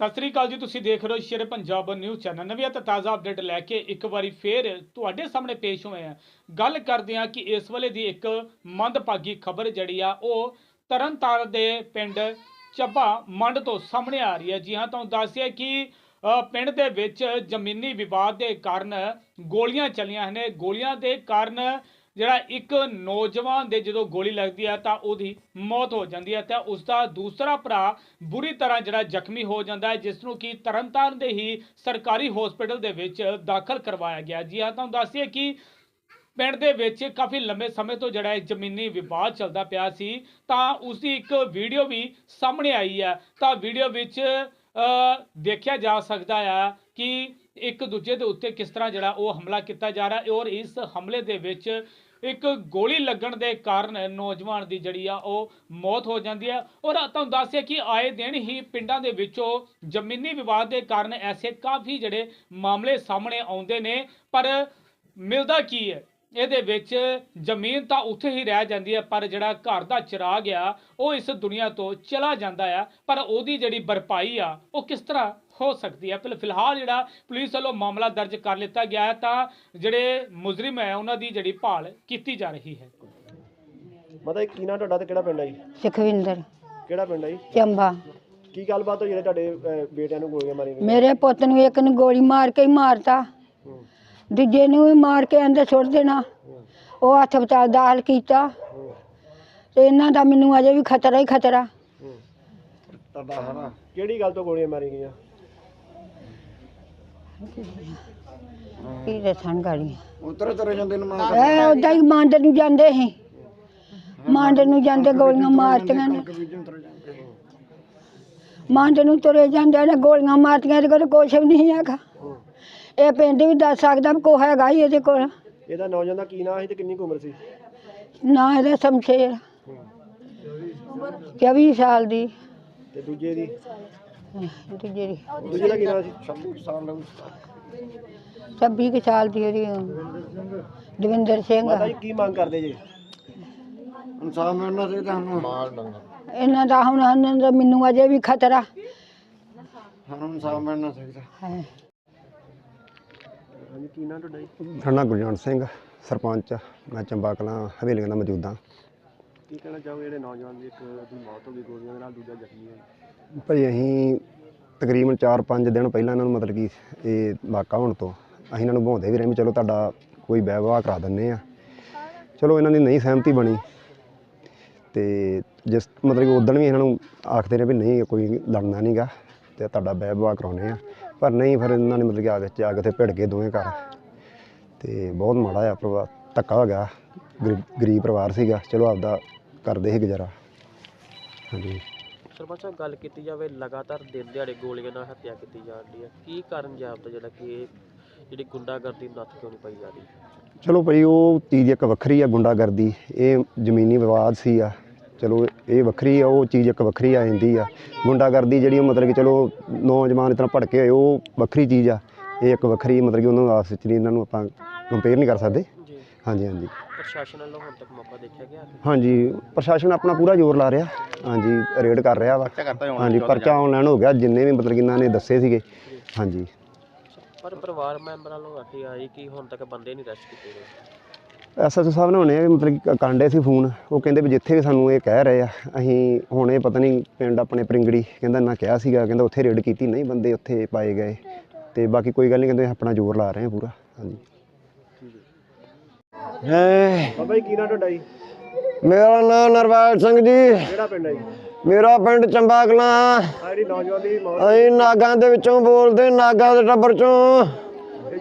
ਸਤਿ ਸ੍ਰੀ ਅਕਾਲ ਜੀ, ਤੁਸੀਂ ਦੇਖ ਰਹੇ ਹੋ ਸ਼ੇਰ ਪੰਜਾਬ ਨਿਊਜ਼ ਚੈਨਲ। ਨਵੀਂ ਅਤੇ ਤਾਜ਼ਾ ਅਪਡੇਟ ਲੈ ਕੇ ਇੱਕ ਵਾਰੀ ਫੇਰ ਤੁਹਾਡੇ ਸਾਹਮਣੇ ਪੇਸ਼ ਹੋਏ ਆ ਗੱਲ ਕਰਦੇ ਆ ਕਿ ਇਸ ਵੇਲੇ ਦੀ ਇੱਕ ਮੰਦਭਾਗੀ ਖਬਰ ਜਿਹੜੀ ਆ, ਉਹ ਤਰਨਤਾਰਨ ਦੇ ਪਿੰਡ ਚੱਬਾ ਮੰਡ ਤੋਂ ਸਾਹਮਣੇ ਆ ਰਹੀ ਹੈ। ਜੀ ਹਾਂ, ਤੁਹਾਨੂੰ ਦੱਸਿਆ ਕਿ ਪਿੰਡ ਦੇ ਵਿੱਚ ਜ਼ਮੀਨੀ ਵਿਵਾਦ ਦੇ ਕਾਰਨ ਗੋਲੀਆਂ ਚੱਲੀਆਂ ਨੇ ਗੋਲੀਆਂ ਦੇ ਕਾਰਨ ਜਿਹੜਾ ਇੱਕ ਨੌਜਵਾਨ ਦੇ ਜਦੋਂ ਗੋਲੀ ਲੱਗਦੀ ਹੈ ਤਾਂ ਉਹਦੀ ਮੌਤ ਹੋ ਜਾਂਦੀ ਹੈ ਤਾਂ ਉਸ ਦਾ ਦੂਸਰਾ ਭਰਾ ਬੁਰੀ ਤਰ੍ਹਾਂ ਜਿਹੜਾ ਜ਼ਖਮੀ ਹੋ ਜਾਂਦਾ ਹੈ, ਜਿਸ ਨੂੰ ਕਿ ਤਰਨਤਾਰਨ ਦੇ ਹੀ ਸਰਕਾਰੀ ਹਸਪੀਟਲ ਦੇ ਵਿੱਚ ਦਾਖਲ ਕਰਵਾਇਆ ਗਿਆ। ਜੀ ਹਾਂ, ਤੁਹਾਨੂੰ ਦੱਸਿਏ ਕਿ ਪਿੰਡ ਦੇ ਵਿੱਚ ਕਾਫੀ ਲੰਬੇ ਸਮੇਂ ਤੋਂ ਜਿਹੜਾ ਇਹ ਜ਼ਮੀਨੀ ਵਿਵਾਦ ਚੱਲਦਾ ਪਿਆ ਸੀ, ਤਾਂ ਉਸ ਦੀ ਇੱਕ ਵੀਡੀਓ ਵੀ ਸਾਹਮਣੇ ਆਈ ਹੈ। ਤਾਂ ਵੀਡੀਓ ਵਿੱਚ ਦੇਖਿਆ ਜਾ ਸਕਦਾ ਹੈ ਕਿ ਇੱਕ ਦੂਜੇ ਦੇ ਉੱਤੇ ਕਿਸ ਤਰ੍ਹਾਂ ਜਿਹੜਾ ਉਹ ਹਮਲਾ ਕੀਤਾ ਜਾ ਰਿਹਾ ਹੈ ਔਰ ਇਸ ਹਮਲੇ ਦੇ ਵਿੱਚ ਇੱਕ ਗੋਲੀ ਲੱਗਣ ਦੇ ਕਾਰਨ ਨੌਜਵਾਨ ਦੀ ਜਿਹੜੀ ਆ ਉਹ ਮੌਤ ਹੋ ਜਾਂਦੀ ਹੈ। ਔਰ ਤੁਹਾਨੂੰ ਦੱਸਿਆ ਕਿ ਆਏ ਦਿਨ ਹੀ ਪਿੰਡਾਂ ਦੇ ਵਿੱਚੋਂ ਜ਼ਮੀਨੀ ਵਿਵਾਦ ਦੇ ਕਾਰਨ ਐਸੇ ਕਾਫੀ ਜਿਹੜੇ ਮਾਮਲੇ ਸਾਹਮਣੇ ਆਉਂਦੇ ਨੇ। ਪਰ ਮਿਲਦਾ ਕੀ ਹੈ? ਇਹਦੇ ਵਿੱਚ ਜ਼ਮੀਨ ਤਾਂ ਉੱਥੇ ਹੀ ਰਹਿ ਜਾਂਦੀ ਹੈ ਪਰ ਜਿਹੜਾ ਘਰ ਦਾ ਚਿਰਾਗ ਆ ਉਹ ਇਸ ਦੁਨੀਆ ਤੋਂ ਚਲਾ ਜਾਂਦਾ ਆ। ਪਰ ਉਹਦੀ ਜਿਹੜੀ ਭਰਪਾਈ ਆ ਉਹ ਕਿਸ ਤਰ੍ਹਾਂ ਹੋ ਸਕਦੀ ਹੈ? ਫਿਲ- ਫਿਲਹਾਲ ਜਿਹੜਾ ਪੁਲਿਸ ਵੱਲੋਂ ਮਾਮਲਾ ਦਰਜ ਕਰ ਲਿੱਤਾ ਗਿਆ ਹੈ ਤਾਂ ਜਿਹੜੇ ਮੁਜਰਮ ਹੈ ਉਹਨਾਂ ਦੀ ਜਿਹੜੀ ਭਾਲ ਕੀਤੀ ਜਾ ਰਹੀ ਹੈ। ਮਤਲਬ ਕੀ ਨਾਂ ਤੁਹਾਡਾ ਤੇ ਕਿਹੜਾ ਪਿੰਡ ਹੈ ਜੀ? ਸੁਖਵਿੰਦਰ। ਕਿਹੜਾ ਪਿੰਡ ਹੈ ਜੀ? ਚੰਬਾ। ਕੀ ਗੱਲਬਾਤ ਹੋਈ ਜਿਹੜੇ ਤੁਹਾਡੇ ਅਹ, ਬੇਟਿਆਂ ਨੂੰ ਗੋਲੀਆਂ ਮਾਰੀਆਂ ਗਈਆਂ? ਮੇਰੇ ਪੁੱਤ ਨੂੰ ਇੱਕ ਨੂੰ ਗੋਲੀ ਮਾਰ ਕੇ ਹੀ ਮਾਰਤਾ। ਹੂੰ, ਦੂਜੇ ਨੂੰ ਵੀ ਮਾਰ ਕੇ ਅੰਦਰ ਸੁੱਟ ਦੇਣਾ। ਉਹ ਹਸਪਤਾਲ ਦਾਖਲ ਕੀਤਾ। ਤੇ ਇਹਨਾਂ ਦਾ ਮੈਨੂੰ ਅਜੇ ਵੀ ਖਤਰਾ ਹੀ ਖਤਰਾ। ਹੂੰ। ਕਿਹੜੀ ਗੱਲ ਤੋਂ ਗੋਲੀਆਂ ਮਾਰੀਆਂ ਗਈਆਂ? ਕੀ ਦੱਸਣ ਗਾੜੀ? ਉਤਰੇ ਤਰੇ ਜਾਂਦੇ ਨੇ ਮਾਂ ਐ ਉਦਾਂ ਹੀ ਮੰਡ ਨੂੰ ਜਾਂਦੇ ਸੀ। ਮੰਡ ਨੂੰ ਜਾਂਦੇ ਗੋਲੀਆਂ ਮਾਰਤੀਆਂ ਨੇ। ਬੀਜਣ ਤਰੇ ਜਾਂਦੇ ਮੰਡ ਨੂੰ ਤੁਰੇ ਜਾਂਦੇ ਨੇ ਗੋਲੀਆਂ ਮਾਰਤੀਆਂ ਇਹਦੇ ਕੋਲ ਕੁਛ ਵੀ ਨਹੀਂ ਹੈਗਾ। ਇਹ ਪਿੰਡ ਵੀ ਦੱਸ ਸਕਦਾ ਵੀ ਕੋ ਹੈਗਾ ਹੀ ਇਹਦੇ ਕੋਲ। ਇਹਦਾ ਨੌਜਵਾਨ ਦਾ ਕੀ ਨਾਂ ਸੀ ਤੇ ਕਿੰਨੀ ਕੁ ਉਮਰ ਸੀ? ਨਾ ਇਹਦਾ ਸ਼ਮਸ਼ੇਰ। 24 ਸਾਲ ਦੀ। ਤੇ ਦੂਜੇ ਦੀ? ਦੂਜੇ ਦੀ। ਦੂਜੇ ਦਾ ਕੀ ਨਾਂ ਸੀ? 26 ਸਾਲ ਦਾ 26 ਕੁ ਸਾਲ ਦੀ ਉਹਦੀ ਉਮਰ। ਦਵਿੰਦਰ ਸਿੰਘ। ਮਾਤਾ ਜੀ ਕੀ ਮੰਗ ਕਰਦੇ ਜੀ? ਇਨਸਾਫ ਮਿਲਣਾ ਚਾਹੀਦਾ ਸਾਨੂੰ। ਮਾਰ ਡੰਗਾ ਇਹਨਾਂ ਦਾ ਹੁਣ ਇਹਨਾਂ ਦਾ ਮੈਨੂੰ ਅਜੇ ਵੀ ਖਤਰਾ। ਸਾਨੂੰ ਇਨਸਾਫ ਮਿਲਣਾ ਚਾਹੀਦਾ। ਹੈ। ਹਾਂਜੀ ਕੀ ਨਾਂ ਤੁਹਾਡਾ ਜੀ? ਮੇਰਾ ਨਾਂ ਗੁਰਜੰਟ ਸਿੰਘ ਸਰਪੰਚ ਮੈਂ ਚੰਬਾ ਕਲਾਂ ਹਵੇਲੀਆਂ ਦਾ ਮੌਜੂਦ ਹਾਂ। ਕੀ ਕਹਿਣਾ ਚਾਹੋਗੇ ਜਿਹੜੇ ਨੌਜਵਾਨ ਦੀ ਇੱਕ ਦੀ ਮੌਤ ਹੋ ਗਈ ਗੋਲੀਆਂ ਦੇ ਨਾਲ ਦੂਜਾ ਜ਼ਖਮੀ ਹੋਇਆ? ਭਾਈ ਅਸੀਂ ਤਕਰੀਬਨ 4-5 ਦਿਨ ਪਹਿਲਾਂ ਇਹਨਾਂ ਨੂੰ ਮਤਲਬ ਕਿ ਇਹ ਵਾਕਾ ਹੋਣ ਤੋਂ ਅਸੀਂ ਇਹਨਾਂ ਨੂੰ ਬਹਾਉਂਦੇ ਵੀ ਰਹੇ ਵੀ ਚਲੋ ਤੁਹਾਡਾ ਕੋਈ ਵਿਵਾਹ ਕਰਾ ਦਿੰਨੇ ਆ ਚਲੋ ਇਹਨਾਂ ਦੀ ਨਹੀਂ ਸਹਿਮਤੀ ਬਣੀ। ਤੇ ਜਿਸ ਮਤਲਬ ਕਿ ਉਦੋਂ ਵੀ ਇਹਨਾਂ ਨੂੰ ਆਖਦੇ ਰਹੇ ਵੀ ਨਹੀਂ ਕੋਈ ਲੜਨਾ ਨਹੀਂਗਾ ਤੇ ਤੁਹਾਡਾ ਵਿਵਾਹ ਕਰਾਉਨੇ ਆ ਪਰ ਨਹੀਂ ਫਿਰ ਇਹਨਾਂ ਨੇ ਮਤਲਬ ਕਿ ਆ ਕੇ ਜਾ ਕੇ ਤੇ ਭਿੜ ਗਏ ਦੋਵੇਂ ਘਰ। ਤੇ ਬਹੁਤ ਮਾੜਾ ਆ ਪਰਿਵਾਰ ਧੱਕਾ ਹੋ ਗਿਆ। ਗਰੀ- ਗਰੀਬ ਪਰਿਵਾਰ ਸੀਗਾ। ਚਲੋ ਆਪਦਾ ਕਰਦੇ ਸੀ ਗੁਜ਼ਾਰਾ। ਹਾਂਜੀ। ਸਰਪੰਚ ਸਾਹਿਬ ਗੱਲ ਕੀਤੀ ਜਾਵੇ ਲਗਾਤਾਰ ਦਿਨ ਦਿਹਾੜੇ ਗੋਲੀਆਂ ਨਾਲ ਹੱਤਿਆ ਕੀਤੀ ਜਾ ਰਹੀ ਹੈ। ਕੀ ਕਾਰਨ ਜਾਪਦਾ ਜਿਹੜਾ ਕਿ ਇਹ ਜਿਹੜੀ ਗੁੰਡਾਗਰਦੀ ਨੂੰ ਨੱਥ ਕਿਉਂ ਨਹੀਂ ਪਾਈ ਜਾ ਰਹੀ? ਚਲੋ ਭਾਈ ਉਹ ਚੀਜ਼ ਇੱਕ ਵੱਖਰੀ ਆ ਗੁੰਡਾਗਰਦੀ। ਇਹ ਜ਼ਮੀਨੀ ਵਿਵਾਦ ਸੀ ਆ। ਚਲੋ ਇਹ ਵੱਖਰੀ ਆ ਉਹ ਚੀਜ਼ ਇੱਕ ਵੱਖਰੀ ਆ ਜਾਂਦੀ ਆ। ਗੁੰਡਾਗਰਦੀ ਜਿਹੜੀ ਉਹ ਮਤਲਬ ਕਿ ਚਲੋ ਨੌਜਵਾਨ ਇਤਨਾ ਭੜਕੇ ਹੋਏ ਉਹ ਵੱਖਰੀ ਚੀਜ਼ ਆ। ਇਹ ਇੱਕ ਵੱਖਰੀ ਮਤਲਬ ਕਿ ਉਹਨਾਂ ਨੂੰ ਆਪਸ ਵਿੱਚ ਨਹੀਂ ਇਹਨਾਂ ਨੂੰ ਆਪਾਂ ਕੰਪੇਅਰ ਨਹੀਂ ਕਰ ਸਕਦੇ। ਹਾਂਜੀ ਹਾਂਜੀ। ਪ੍ਰਸ਼ਾਸਨ ਵੱਲੋਂ ਹੁਣ ਤੱਕ ਮੌਕਾ ਦੇਖਿਆ ਗਿਆ? ਹਾਂਜੀ ਪ੍ਰਸ਼ਾਸਨ ਆਪਣਾ ਪੂਰਾ ਜ਼ੋਰ ਲਾ ਰਿਹਾ। ਹਾਂਜੀ ਰੇਡ ਕਰ ਰਿਹਾ ਵਾ। ਹਾਂਜੀ ਪਰਚਾ ਆਨਲਾਈਨ ਹੋ ਗਿਆ ਜਿੰਨੇ ਵੀ ਮਤਲਬ ਕਿ ਇਹਨਾਂ ਨੇ ਦੱਸੇ ਸੀਗੇ। ਹਾਂਜੀ। ਪਰ ਪਰਿਵਾਰ ਮੈਂਬਰਾਂ ਨੂੰ ਆਖੀ ਆਈ ਕਿ ਹੁਣ ਤੱਕ ਬੰਦੇ ਨਹੀਂ ਅਰੈਸਟ ਕੀਤੇ ਗਏ। ਐਸਐਚਓ ਸਾਹਿਬ ਨੇ ਹੁਣੇ ਮਤਲਬ ਕਿ ਕਾਂਡੇ ਸੀ ਫੋਨ ਉਹ ਕਹਿੰਦੇ ਵੀ ਜਿੱਥੇ ਵੀ ਸਾਨੂੰ ਇਹ ਕਹਿ ਰਹੇ ਆ ਅਸੀਂ ਹੁਣ ਇਹ ਪਤਾ ਨਹੀਂ ਪਿੰਡ ਆਪਣੇ ਪਰਿੰਗੜੀ ਕਹਿੰਦਾ ਨਾ ਕਿਹਾ ਸੀਗਾ ਕਹਿੰਦਾ ਉੱਥੇ ਰੇਡ ਕੀਤੀ ਨਹੀਂ ਬੰਦੇ ਉੱਥੇ ਪਾਏ ਗਏ। ਤੇ ਬਾਕੀ ਕੋਈ ਗੱਲ ਨਹੀਂ ਕਹਿੰਦੇ ਆਪਣਾ ਜ਼ੋਰ ਲਾ ਰਹੇ ਆ ਪੂਰਾ ਹਾਂਜੀ। ਬਾਬਾ ਜੀ ਕੀ ਨਾਂ ਤੁਹਾਡਾ ਜੀ? ਮੇਰਾ ਨਾਮ ਨਰਵੈਲ ਸਿੰਘ ਜੀ। ਕਿਹੜਾ ਪਿੰਡ ਹੈ ਜੀ? ਮੇਰਾ ਪਿੰਡ ਚੰਬਾ ਕਲਾਂ। ਜਿਹੜੀ ਨੌਜਵਾਨ ਦੀ ਮੌਤ ਅਸੀਂ ਨਾਗਾਂ ਦੇ ਵਿੱਚੋਂ ਬੋਲਦੇ ਨਾਗਾਂ ਦੇ ਟੱਬਰ ਚੋਂ।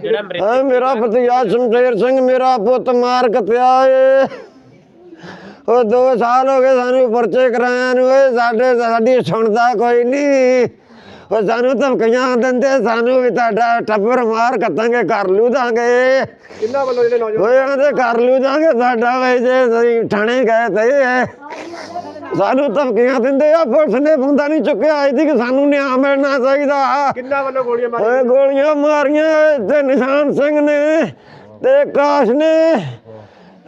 ਜਿਹੜਾ ਹਾਂ ਮੇਰਾ ਭਤੀਜਾ ਸ਼ਮਸ਼ੇਰ ਸਿੰਘ ਮੇਰਾ ਪੁੱਤ ਮਾਰ ਕਤਿਆ ਏ ਉਹ 2 ਸਾਲ ਹੋ ਗਏ ਸਾਨੂੰ ਪਰਚੇ ਕਰਾਇਆ ਨੂੰ ਏ ਸਾਡੇ ਸਾਡੀ ਸੁਣਦਾ ਕੋਈ ਨਹੀਂ। ਉਹ ਸਾਨੂੰ ਧਮਕੀਆਂ ਦਿੰਦੇ ਸਾਨੂੰ ਵੀ ਤੁਹਾਡਾ ਟੱਬਰ ਮਾਰ ਕੱਤਾਂਗੇ ਕਰ ਲੂ ਦਾਂਗੇ ਕਿੰਨਾ ਵੱਲੋਂ ਜਿਹੜੇ ਨੌਜਵਾਨ ਓਏ ਆਂਦੇ ਕਰ ਲੂ ਦਾਂਗੇ ਸਾਡਾ ਵੇ ਜੇ ਥਾਣੇ ਗਏ ਤੇ ਸਾਨੂੰ ਧਮਕੀਆਂ ਦਿੰਦੇ ਆ ਪੁਲਿਸ ਨੇ ਬੰਦਾ ਨਹੀਂ ਚੁੱਕਿਆ ਇਹਦੀ ਕਿ ਸਾਨੂੰ ਨਿਆਂ ਮਿਲਣਾ ਚਾਹੀਦਾ। ਕਿੰਨਾ ਵੱਲੋਂ ਗੋਲੀਆਂ ਮਾਰੀਆਂ ਓਏ ਗੋਲੀਆਂ ਮਾਰੀਆਂ ਤੇ ਨਿਸ਼ਾਨ ਸਿੰਘ ਨੇ ਤੇ ਕਾਸ਼ ਨੇ।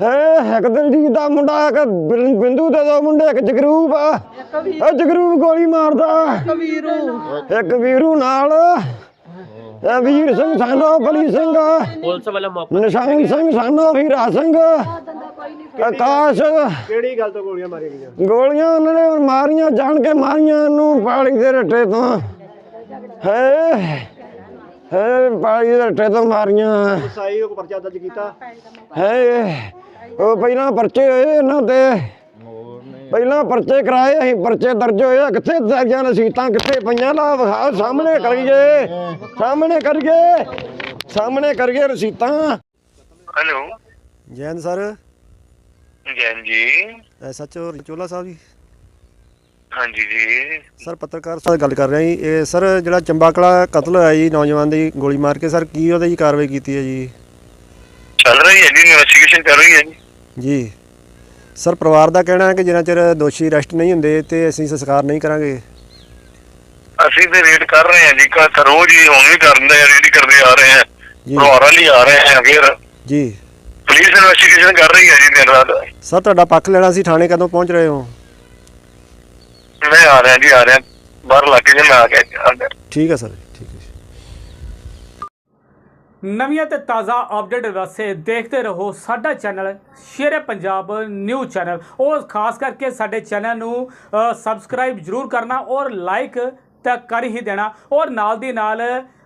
ਹੈ ਇੱਕ ਦਿਲਜੀਤ ਦਾ ਮੁੰਡਾ ਇੱਕ ਬਿੰਦੂ ਦੇ ਦੋ ਮੁੰਡੇ ਇੱਕ ਜਗਰੂਪ ਆ। ਇਹ ਜਗਰੂਪ ਗੋਲੀ ਮਾਰਦਾ। ਇੱਕ ਵੀਰੂ। ਇੱਕ ਵੀਰੂ ਨਾਲ। ਇਹ ਵੀਰ ਸਿੰਘ ਸਾਨੋ ਬਲੀ ਸਿੰਘ ਪੁਲਿਸ ਵਾਲੇ ਮੌਕੇ ਨਿਸ਼ਾਨ ਸਿੰਘ ਸਾਨੋ ਵੀਰਾ ਸਿੰਘ। ਆਕਾਸ਼ ਕਿਹੜੀ ਗੱਲ ਤੋਂ ਗੋਲੀਆਂ ਮਾਰੀਆਂ ਗਈਆਂ? ਗੋਲੀਆਂ ਉਹਨਾਂ ਨੇ ਮਾਰੀਆਂ ਜਾਣ ਕੇ ਮਾਰੀਆਂ ਨੂੰ ਪਾਲੀ ਦੇ ਰੱਟੇ ਤੋਂ। ਹੈ ਹੈ ਪਾਲੀ ਦੇ ਰੱਟੇ ਤੋਂ ਮਾਰੀਆਂ। ਸਾਈ ਉਹ ਪਰਚਾ ਦਰਜ ਕੀਤਾ? ਹੈ ਉਹ ਪਹਿਲਾਂ ਪਰਚੇ ਹੋਏ ਇਹਨਾਂ ਤੇ। ਪਹਿਲਾਂ ਪਰਚੇ ਕਰਾਏ ਅਸੀਂ ਪਰਚੇ ਦਰਜ ਹੋਏ। ਕਿੱਥੇ ਦਰਜਾਂ ਰਸੀਤਾਂ ਕਿੱਥੇ ਪਈਆਂ? ਲਾ ਵਿਖਾ ਸਾਹਮਣੇ ਕਰੀਏ ਸਾਹਮਣੇ ਕਰੀਏ ਸਾਹਮਣੇ ਕਰੀਏ ਰਸੀਤਾਂ। Hello. Jain sir. Jain ji SHO Chola Sahib ji? ਹਾਂਜੀ ਜੀ। ਸਰ ਪੱਤਰਕਾਰ ਸਾਹਿਬ ਗੱਲ ਕਰ ਰਹੇ ਹਾਂ ਜੀ। ਇਹ ਸਰ ਜਿਹੜਾ ਚੰਬਾਕਲਾ ਕਤਲ ਹੋਇਆ ਜੀ ਨੌਜਵਾਨ ਦੀ ਗੋਲੀ ਮਾਰ ਕੇ ਸਰ ਕੀ ਉਹਦੇ ਜੀ ਕਾਰਵਾਈ ਕੀਤੀ ਹੈ ਜੀ? ਚੱਲ ਰਹੀ ਹੈ ਜੀ ਇਨਵੈਸਟੀਗੇਸ਼ਨ ਕਰ ਰਹੀ ਹੈ ਜੀ। ਜੀ। ਸਰ ਪਰਿਵਾਰ ਦਾ ਕਹਿਣਾ ਹੈ ਕਿ ਜਿੰਨਾ ਚਿਰ ਦੋਸ਼ੀ ਅਰੈਸਟ ਨਹੀਂ ਹੁੰਦੇ ਤੇ ਅਸੀਂ ਸੰਸਕਾਰ ਨਹੀਂ ਕਰਾਂਗੇ। ਅਸੀਂ ਤੇ ਰੇਡ ਕਰ ਰਹੇ ਹਾਂ ਜੀ ਕਾ ਰੋਜ਼ ਹੀ ਹੁਣ ਵੀ ਕਰਦੇ ਆ ਰੇਡ ਕਰਦੇ ਆ ਰਹੇ ਹਾਂ। ਪਰਿਵਾਰਾਂ ਲਈ ਆ ਰਹੇ ਹਾਂ ਫਿਰ। ਜੀ। ਪੁਲਿਸ ਇਨਵੈਸਟੀਗੇਸ਼ਨ ਕਰ ਰਹੀ ਹੈ ਜੀ ਦਿਨ ਰਾਤ। ਸਰ ਤੁਹਾਡਾ ਪੱਖ ਲੈਣਾ ਸੀ ਥਾਣੇ ਕਦੋਂ ਪਹੁੰਚ ਰਹੇ ਹੋ? ਮੈਂ ਆ ਰਿਹਾ ਜੀ ਆ ਰਿਹਾ। ਬਾਹਰ ਲੱਗੇ ਜੇ ਮੈਂ ਆ ਗਿਆ ਗਿਆ ਠੀਕ ਹੈ ਸਰ ਠੀਕ ਹੈ। ਨਵੀਆਂ ਤੇ ਤਾਜ਼ਾ ਅਪਡੇਟ ਵਾਸਤੇ ਦੇਖਦੇ ਰਹੋ ਸਾਡਾ channel Shere Punjab news channel ਔਰ ਖਾਸ ਕਰਕੇ ਸਾਡੇ ਚੈਨਲ ਨੂੰ ਸਬਸਕ੍ਰਾਈਬ ਜਰੂਰ ਕਰਨਾ ਔਰ ਲਾਈਕ ਤਾਂ ਕਰ ਹੀ ਦੇਣਾ। ਔਰ ਨਾਲ ਦੀ ਨਾਲ